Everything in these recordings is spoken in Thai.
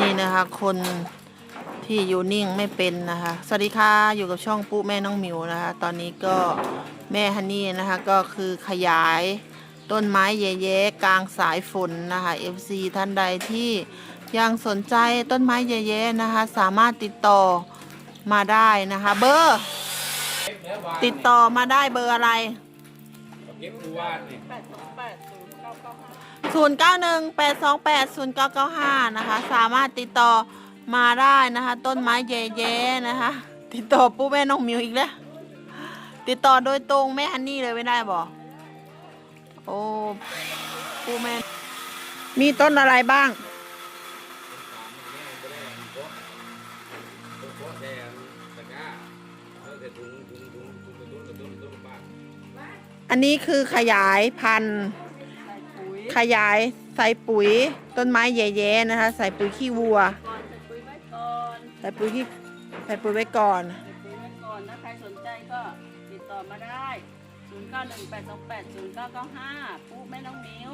นี่นะคะ คนที่อยู่นิ่งไม่เป็นนะคะ สวัสดีค่ะ อยู่กับช่องปุ๊แม่น้องหมิวนะคะ ตอนนี้ก็แม่ฮันนี่นะคะก็คือขยายต้นไม้แย่ๆกลางสายฝนนะคะ FC ท่านใดที่ยังสนใจต้นไม้แย่ๆนะคะ สามารถติดต่อมาได้นะคะ เบอร์ ติดต่อมาได้เบอร์อะไร เก็บดูวานี่ 0918280995 นะคะ สามารถติดต่อมาได้นะคะ ต้นไม้แย่ๆนะคะ ติดต่อปุ๊แม่น้องมิวอีกแล้ว ติดต่อโดยตรงแม่ฮันนี่เลยไม่ได้บอกโอ้ปุ๊แม่ มีต้นอะไรบ้าง อันนี้คือขยายพันธุ์ ขยายใส่ปุ๋ยต้นไม้แย่ๆนะคะ ใส่ปุ๋ยขี้วัว ก่อนใส่ปุ๋ยไว้ก่อนใส่ปุ๋ยขี้ใส่ปุ๋ยไว้ก่อน ใส่ปุ๋ยไว้ก่อนถ้าใครสนใจก็ติดต่อมาได้ 0 9 1 8 2 8 0 9 9 5ปุ๊แม่น้องหมิว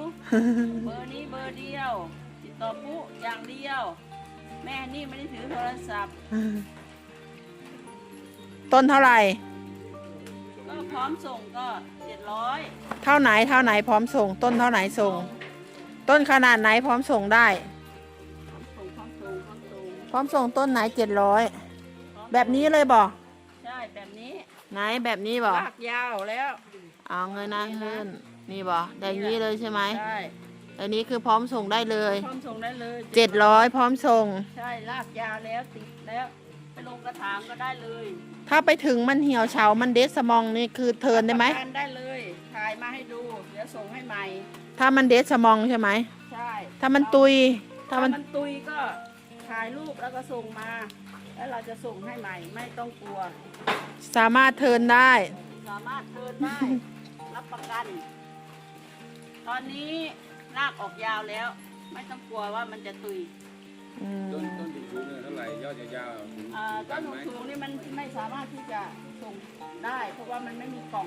เบอร์นี้เบอร์เดียว ติดต่อปุ๊อย่างเดียว แม่นี่ไม่ได้ถือโทรศัพท์ ต้นเท่าไหร่ ก็พร้อมส่งก็700เท่าไหนเท่าไหนพร้อมส่ง ต้นเท่าไหนส่ง ต้นขนาดไหนพร้อมส่งได้พร้อมส่งพร้อมส่งพร้อมส่งพร้อมส่งต้นไหนเจ็ดร้อยพร้อมแบบนี้เลยบอกใช่แบบนี้ไหนแบบนี้บอกลากยาวแล้วเอาเงินนะเงินนี่บอกแบบนี้เลยใช่ไหมใช่อันนี้คือพร้อมส่งได้เลยพร้อมส่งได้เลยเจ็ดร้อยพร้อมส่ง ใช่ลากยาวแล้วติดแล้วไปลงกระถางก็ได้เลย ถ้าไปถึงมันเหี่ยวเฉา มันเดสมองนี่คือเทิร์นได้ไหมประกันได้เลยถ่ายมาให้ดู เดี๋ยวส่งให้ใหม่ ถ้ามันเดสมองใช่ไหม ใช่ถ้ามันตุย ถ้าถ้ามันมันตุยก็ถ่ายรูปแล้วก็ส่งมา แล้วเราจะส่งให้ใหม่ ไม่ต้องกลัว สามารถเทิร์นได้ สามารถเทิร์นได้ รับประกัน ตอนนี้รากออกยาวแล้ว ไม่ต้องกลัวว่ามันจะตุยอื ต้นมต้นถุงๆเนี่ยเท่าไหร่ยอดยาวๆถึงอ่าต้กันนไหมสูงๆนี่มันไม่สามารถที่จะส่งได้ เพราะว่ามันไม่มีกล่อง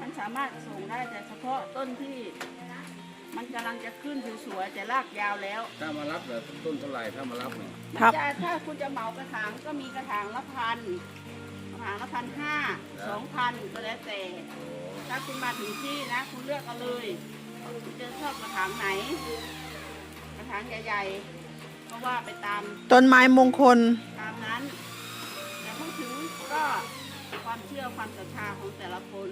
มันสามารถส่งได้แต่เฉพาะต้นที่ มันกำลังจะขึ้นสวยๆแต่รากยาวแล้ว ถ้ามารับเหรอต้นเท่าไหร่ถ้ามารับเนี่ยครับ จะถ้าคุณจะเหมากระถางก็มีกระถางละพันกระถางละพันห้าสองพันก็แล้วแต่ถ้าคุณมาถึงที่นะ คุณเลือกเอาเลยคุณจะชอบกระถางไหน กระถางใหญ่ๆ ก็ว่าไปตามต้นไม้มงคล ตามนั้น แต่พูดถึงก็ความเชื่อความศรัทธาของแต่ละคน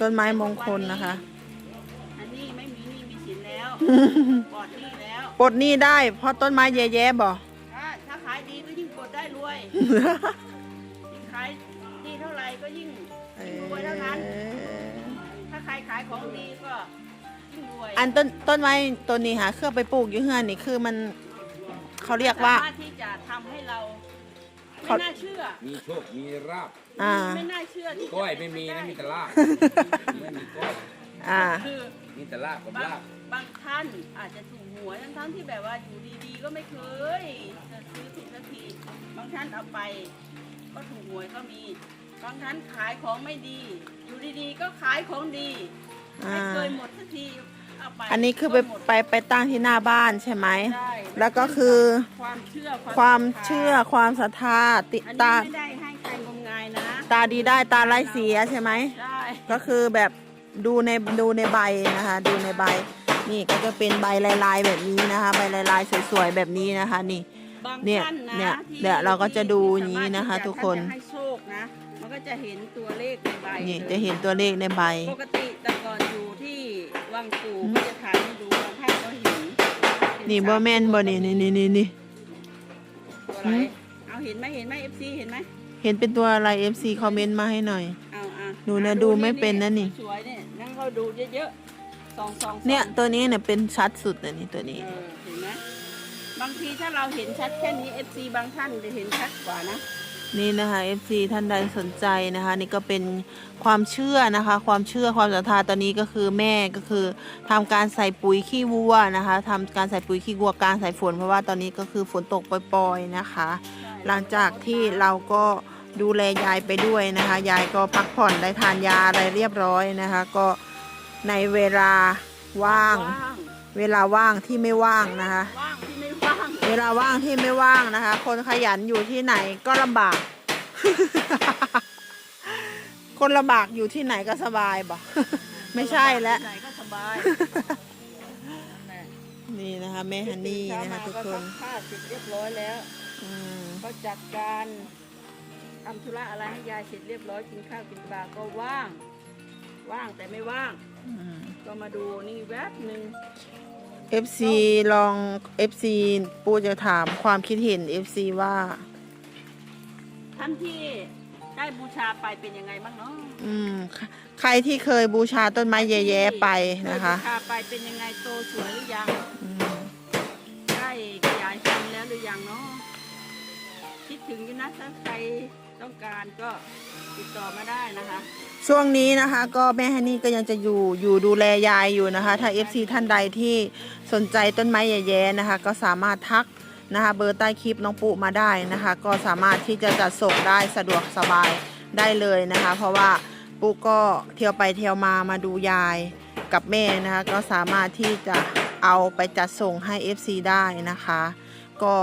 ต้นไม้มงคลนะคะ อันนี้ไม่มีหนี้มีสินแล้วปลอดหนี้แล้วปลดหนี้ได้เพราะต้นไม้แย่ๆบอกถ้าถ้าขายดีก็ยิ่งกดได้รวยยิ่งขายดีเท่าไหร่ก็ยิ่งยิ่งรวยเท่านั้น ถ้าใครขายของดีก็ยิ่งรวยอันต้นต้นไม้ต้นนี้หาเครื่องไปปลูกอยู่เฮือนนี่คือมัน เขาเรียกว่าสามารถที่จะทำให้เราไม่เขาน่าเชื่อมีโชค มีราบอ่า ไม่น่าเชื่อที่จะก้อยไม่มีนะมีแต่ลาบไม่มีก้อยอ่า คือ มีแต่ลาบกับบางลาบ บางท่านอาจจะถูกหวยทั้งๆที่แบบว่าอยู่ดีๆ ก็ไม่เคยจะซื้อผิดสักทีบางท่านเอาไป ก็ถูกหวยก็มี บางท่านขายของไม่ดี อยู่ดีๆ ก็ขายของดีอ่าไม่เคยหมดสักทีเอาไปอันนี้คือไปก็หมดไปไปตั้งที่หน้าบ้านใช่ไหมใช่แล้วก็คือความเชื่อความเชื่อความศรัทธาติอันตานี้ไม่ได้ให้ใครงมงายนะตาดีได้ตาไร้เสียใช่ไหมใช่ก็คือแบบดูในดูในใบนะคะ ดูในใบ นี่ก็จะเป็นใบลายๆแบบนี้นะคะ ใบลายๆสวยๆแบบนี้นะคะ นี่ บางเนี่ยท่านนะเนี่ยที่เดี๋ยวเราก็จะดูที่อย่างนี้นะคะสามารถทุกคน ที่จะท่าจะให้โชคนะมัน ก็จะเห็นตัวเลขในใบนี่ลยจะเห็นตัวเลขในใบ ปกติแต่ก่อนอยู่ที่วังปู่ก็จะถ่ายให้ดูบางท่านก็เห็นเห็นี่บ่แม่นบ่นี่นี่นี่นี่นี่ ตัวอะไรเอาเห็นไหมเห็นไหมเอฟซีเห็นไหมเห็นเป็นตัวอะไร FC คอมเมนต์มาให้หน่อย เอาอะหนูนะอ่ดูไม่เป็นนะนี่ สวยๆเนี่ยนั่งก็ดูเยอะๆสองสองสอง เนี่ยตัวนี้เนี่ยเป็นชัดสุดเลยนี่ตัวนี้ เออเห็นไหมบางทีถ้าเราเห็นชัดแค่นี้เอฟซีบางท่านจะเห็นชัดกว่านะ นี่นะคะ FC ท่านใดสนใจนะคะ นี่ก็เป็นความเชื่อนะคะ ความเชื่อความศรัทธาตอนนี้ก็คือแม่ก็คือทำการใส่ปุ๋ยขี้วัวนะคะทำการใส่ปุ๋ยขี้วัวกลางสายฝนเพราะว่าตอนนี้ก็คือฝนตกปล่อยๆนะคะ หลังจากที่เราก็ดูแลยายไปด้วยนะคะ ยายก็พักผ่อนได้ทานยาอะไรเรียบร้อยนะคะ ก็ในเวลาว่าง เวลาว่างที่ไม่ว่างนะคะ เเวลาว่างที่ไม่ว่างนะคะ คนขยันอยู่ที่ไหนก็ลำบาก คนลำบากอยู่ที่ไหนก็สบายบอกไม่ใช่แล้วไหนก็สบายนั่นแหละนี่นะคะแม่ฮันนี่นะคะทุกคนผ้าเสร็จเรียบร้อยแล้วอืมก็จัดการทำธุระอะไรให้ยายเสร็จเรียบร้อยกินข้าวกินปลาก็ว่าง ว่างแต่ไม่ว่างอืมก็มาดูนี่แวบหนึ่ง FC ลอง FC ปูจะถามความคิดเห็น FC ว่า ท่านที่ได้บูชาไปเป็นยังไงบ้างเนาะอืม ใครที่เคยบูชาต้นไม้แย่ๆไปนะคะ ได้บูชาไปเป็นยังไงโตสวยหรือยัง อืม ได้ขยายพันธุ์แล้วหรือยังเนาะคิดถึงอยู่นะถ้าใคร ต้องการก็ติดต่อมาได้นะคะ ช่วงนี้นะคะก็แม่ฮันนี่ก็ยังจะอยู่อยู่ดูแลยายอยู่นะคะ ถ้า FC ท่านใดที่สนใจต้นไม้แย่ๆนะคะ ก็สามารถทักนะคะเบอร์ใต้คลิปน้องปุมาได้นะคะ ก็สามารถที่จะจัดส่งได้สะดวกสบายได้เลยนะคะ เพราะว่าปุก็เที่ยวไปเที่ยวมามาดูยายกับแม่นะคะก็สามารถที่จะเอาไปจัดส่งให้ FC ได้นะคะ ก็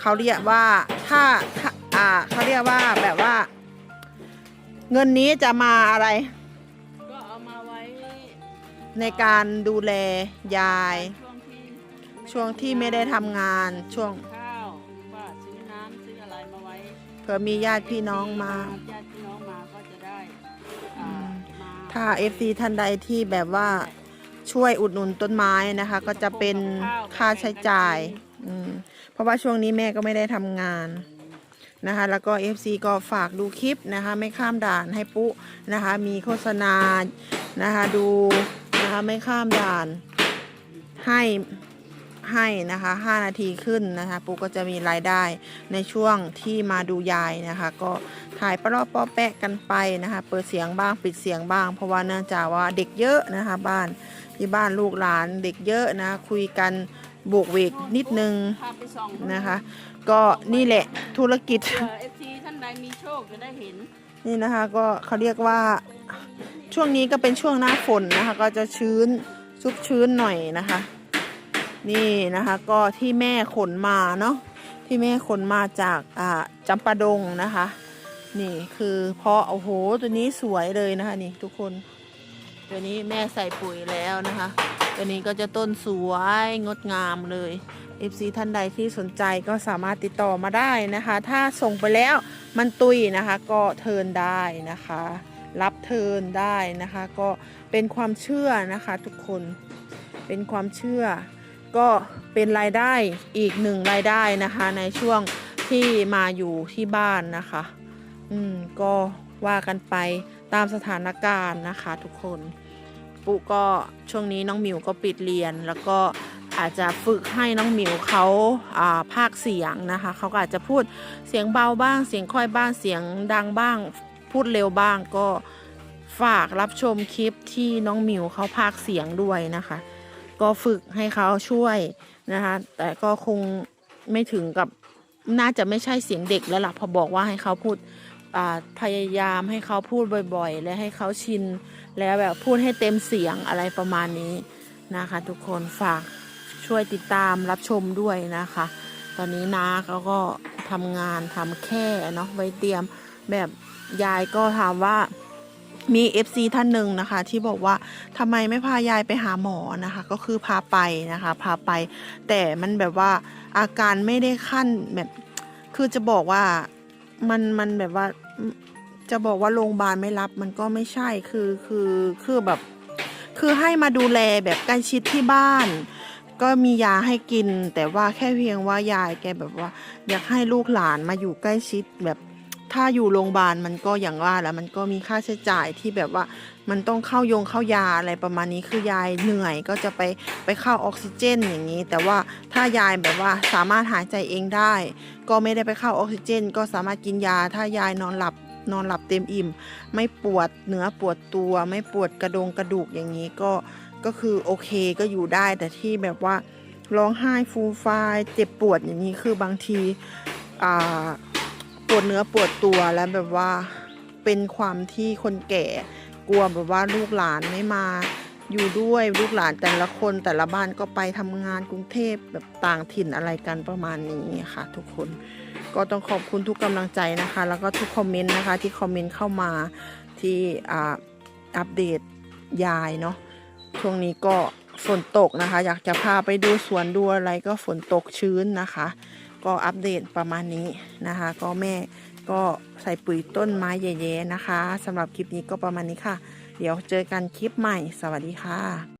เขาเรียกว่าถ้าถ้า อ่าเขาเรียกว่าแบบว่า เงินนี้จะมาอะไร ก็เอามาไว้ในการดูแลยาย ช่วงที่ช่วงที่ไม่ได้ทำงานช่วงข้าวว่าซื้อน้ำซื้ออะไรมาไว้เผื่อมีญาติพี่น้องมา ญาติพี่น้องมาก็จะได้อ่ามาถ้า FC ท่านใดที่แบบว่าช่วยอุดหนุนต้นไม้นะคะ ก็จะเป็นค่าใช้จ่ายอืมเพราะว่าช่วงนี้แม่ก็ไม่ได้ทำงาน นะคะ แล้วก็ FC ก็ฝากดูคลิปนะคะ ไม่ข้ามด่านให้ปุ๊นะคะ มีโฆษณานะคะดูนะคะไม่ข้ามด่านให้ให้นะคะ 5 นาทีขึ้นนะคะปุ๊ก็จะมีรายได้ในช่วงที่มาดูยายนะคะ ก็ถ่ายปลอปอแปะกันไปนะคะ เปิดเสียงบ้างปิดเสียงบ้าง เพราะว่าเนื่องจากว่าเด็กเยอะนะคะ บ้านที่บ้านลูกหลานเด็กเยอะนะ คุยกัน บวกเวกนิดนึงพาไปส่องนะคะ ก็นี่แหละธุรกิจ เผื่อเอฟซีท่านใดมีโชคจะได้เห็น นี่นะคะก็เขาเรียกว่าช่วงนี้ก็เป็นช่วงหน้าฝนนะคะ ก็จะชื้นชุบชื้นหน่อยนะคะ นี่นะคะก็ที่แม่ขนมาเนาะที่แม่ขนมาจากอ่าจำปาดงนะคะ นี่คือเพาะโอ้โหตัวนี้สวยเลยนะคะนี่ทุกคนตัวนี้แม่ใส่ปุ๋ยแล้วนะคะ ตัวนี้ก็จะต้นสวยงดงามเลย FC ท่านใดที่สนใจก็สามารถติดต่อมาได้นะคะ ถ้าส่งไปแล้วมันตุยนะคะ ก็เทิร์นได้นะคะ รับเทิร์นได้นะคะ ก็เป็นความเชื่อนะคะทุกคนเป็นความเชื่อ ก็เป็นรายได้อีกหนึ่งรายได้นะคะ ในช่วงที่มาอยู่ที่บ้านนะคะ อืมก็ว่ากันไปตามสถานการณ์นะคะทุกคน ปุ๊ก็ช่วงนี้น้องมิวก็ปิดเรียน แล้วก็อาจจะฝึกให้น้องหมิวเขาาภาคเสียงนะคะเขาก็อาจจะพูดเสียงเบาบ้าง เสียงค่อยบ้างเสียงดังบ้าง พูดเร็วบ้างก็ฝากรับชมคลิปที่น้องหมิวเขาภาคเสียงด้วยนะคะ ก็ฝึกให้เขาช่วยนะคะ แต่ก็คงไม่ถึงกับน่าจะไม่ใช่เสียงเด็กแล้วล่ะพอบอกว่าให้เขาพูดพยายามให้เขาพูดบ่อยๆ และให้เขาชิน แล้วแบบพูดให้เต็มเสียงอะไรประมาณนี้นะคะ ทุกคนฝากช่วยติดตามรับชมด้วยนะคะ ตอนนี้นาเขาก็ทำงานทำแค่เนาะไว้เตรียมแบบยายก็ถามว่ามี FC ท่านหนึ่งนะคะ ที่บอกว่าทำไมไม่พายายไปหาหมอนะคะ ก็คือพาไปนะคะ พาไป แต่มันแบบว่าอาการไม่ได้ขั้นแบบ คือจะบอกว่ามันมันแบบว่า จะบอกว่าโรงพยาบาลไม่รับมันก็ไม่ใช่คือคือคือแบบ คือให้มาดูแลแบบใกล้ชิดที่บ้าน ก็มียาให้กิน แต่ว่าแค่เพียงว่ายายแกแบบว่า อยากให้ลูกหลานมาอยู่ใกล้ชิดแบบถ้าอยู่โรงพยาบาลมันก็อย่างว่าแหล้วมันก็มีค่าใช้จ่ายที่แบบว่ามันต้องเข้ายงเข้ายาอะไรประมาณนี้คือยายเหนื่อยก็จะไปไปเข้าออกซิเจนอย่างนี้ แต่ว่าถ้ายายแบบว่าสามารถหายใจเองได้ ก็ไม่ได้ไปเข้าออกซิเจน ก็สามารถกินยา ถ้ายายนอนหลับ นอนหลับเต็มอิ่ม ไม่ปวดเนื้อปวดตัว ไม่ปวดกระดงกระดูกอย่างนี้ก็ก็คือโอเคก็อยู่ได้แต่ที่แบบว่าร้องไห้ฟูฟายเจ็บปวดอย่างนี้คือบางทีปวดเนื้อปวดตัวแล้วแบบว่าเป็นความที่คนแก่กลัวแบบว่าลูกหลานไม่มาอยู่ด้วยลูกหลานแต่ละคนแต่ละบ้านก็ไปทำงานกรุงเทพแบบต่างถิ่นอะไรกันประมาณนี้ค่ะทุกคน ก็ต้องขอบคุณทุกกำลังใจนะคะ แล้วก็ทุกคอมเมนต์นะคะ ที่คอมเมนต์เข้ามาที่อ,อัปเดตยายเนาะช่วงนี้ก็ฝนตกนะคะ อยากจะพาไปดูสวนดูอะไรก็ฝนตกชื้นนะคะ ก็อัปเดตประมาณนี้นะคะ ก็แม่ก็ใส่ปุ๋ยต้นไม้แย่ๆนะคะสำหรับคลิปนี้ก็ประมาณนี้ค่ะ เดี๋ยวเจอกันคลิปใหม่ สวัสดีค่ะ